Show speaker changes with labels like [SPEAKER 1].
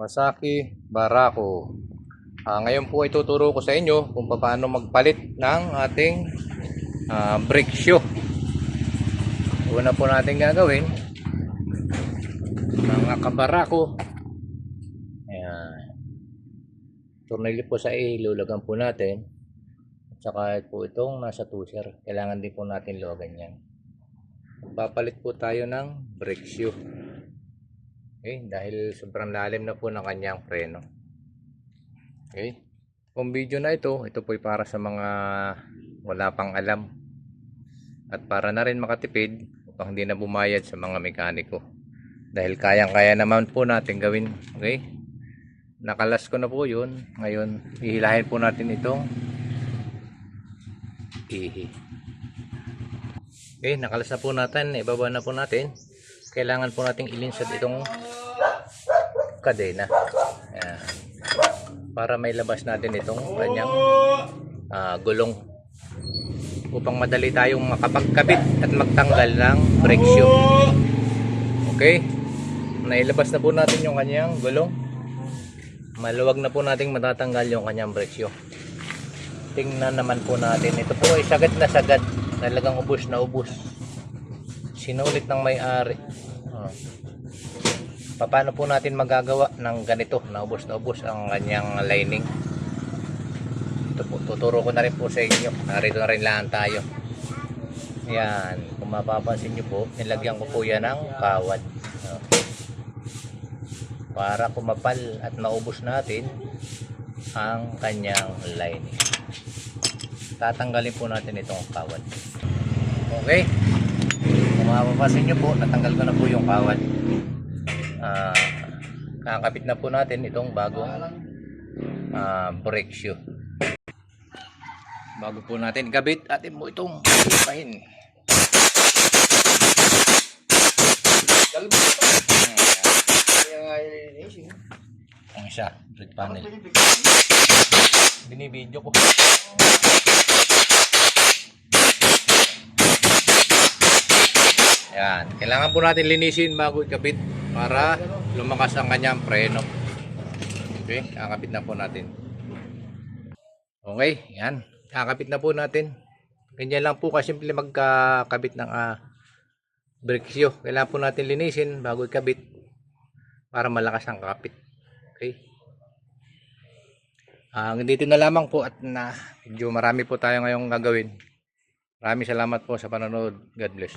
[SPEAKER 1] Masaki Barako. Ah, ngayon po ay tuturo ko sa inyo kung paano magpalit ng ating ah, brake shoe. Una po natin gagawin mga kabarako. Ayan. Tornilyo po sa ilulagan po natin. At saka po itong nasa tusher. Kailangan din po natin luwagan yan. Papalit po tayo ng brake shoe. Okay, dahil sobrang lalim na po ng kanyang preno. Okay. Kung video na ito, ito po ay para sa mga wala pang alam. At para na rin makatipid upang hindi na bumayad sa mga mekaniko. Dahil kayang-kaya naman po natin gawin. Okay? Nakalas ko na po yun. Ngayon, ihilahin po natin itong ihi. Okay, nakalas na po natin. Ibaba na po natin. Kailangan po nating ilinsad itong kadena. Ayan. Para may labas natin itong kanyang ah, gulong upang madali tayong makapagkabit at magtanggal ng brake shoe. Okay? Nailabas na po natin yung kanyang gulong. Maluwag na po nating matatanggal yung kanyang brake shoe. Tingnan naman po natin. Ito po ay sagad na sagad. Talagang ubos na ubos. Sinulit ng may-ari. Oh. Paano po natin magagawa ng ganito? Naubos na ubos ang kanyang lining. Ito po, tuturo ko na rin po sa inyo. Narito na rin lang tayo. Yan. Kung mapapansin nyo po, nilagyan ko po yan ng kawad. Oh. Para kumapal at maubos natin ang kanyang lining. Tatanggalin po natin itong kawad. Okay. Kung mapapansin nyo po, natanggal ko na po yung kawad. Ah, kakapit na po natin itong bagong ah, brake shoe. Bago po natin ikabit, atin mo itong ipahin. Ang isa, brake panel. Binibidyo ko. Yan. Kailangan po natin linisin bago ikabit para lumakas ang kanyang preno. Okay, kakabit na po natin. Okay, yan. Kakabit na po natin. Ganyan lang po kasimple magkakabit ng uh, brake shoe. Kailangan po natin linisin bago ikabit para malakas ang kapit. Okay. Ang dito na lamang po at na medyo marami po tayo ngayong gagawin. Maraming salamat po sa panonood. God bless.